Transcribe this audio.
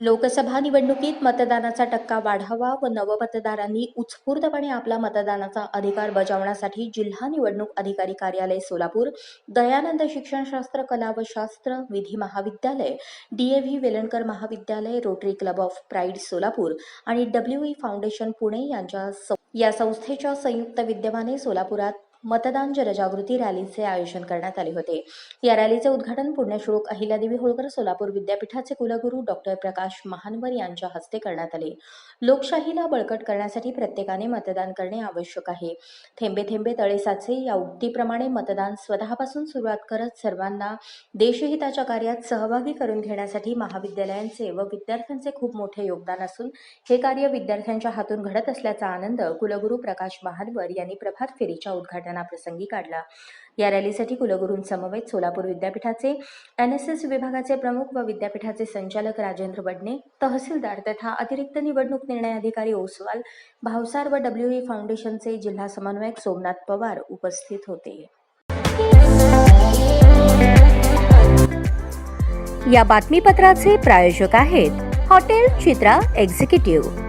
लोकसभा निवडणुकीत मतदानाचा टक्का वाढावा व नवमतदारांनी उत्स्फूर्तपणे आपला मतदानाचा अधिकार बजावण्यासाठी जिल्हा निवडणूक अधिकारी कार्यालय सोलापूर दयानंद शिक्षणशास्त्र कला व शास्त्र विधी महाविद्यालय डीएव्ही वेलणकर महाविद्यालय Rotary Club of Pride Solapur आणि डब्ल्यू ई फाउंडेशन पुणे यांच्या या संस्थेच्या संयुक्त विद्यमाने सोलापुरात मतदान जनजागृती रॅलीचे आयोजन करण्यात आले होते. या रॅलीचे उद्घाटन पुण्यश्लोक अहिल्यादेवी होळकर सोलापूर विद्यापीठाचे कुलगुरू डॉक्टर प्रकाश महानवर यांच्या हस्ते करण्यात आले. लोकशाहीला बळकट करण्यासाठी प्रत्येकाने मतदान करणे आवश्यक आहे. थेंबे थेंबे तळे साचे या उक्तीप्रमाणे मतदान स्वतःपासून सुरुवात करत सर्वांना देशहिताच्या कार्यात सहभागी करून घेण्यासाठी महाविद्यालयांचे व विद्यार्थ्यांचे खूप मोठे योगदान असून हे कार्य विद्यार्थ्यांच्या हातून घडत असल्याचा आनंद कुलगुरू प्रकाश महानवर यांनी प्रभात फेरीच्या उद्घाटन उद्घाटनाप्रसंगी काढला. या रॅलीसाठी कुलगुरूंसमवेत सोलापूर विद्यापीठाचे एन एस एस विभागाचे प्रमुख व विद्यापीठाचे संचालक राजेंद्र बडणे तहसीलदार तथा अतिरिक्त निवडणूक निर्णय अधिकारी ओसवाल भावसार व डब्ल्यू ई फाउंडेशनचे जिल्हा समन्वयक सोमनाथ पवार उपस्थित होते. या बातमीपत्राचे प्रायोजक आहेत हॉटेल चित्रा एक्झिक्युटिव्ह.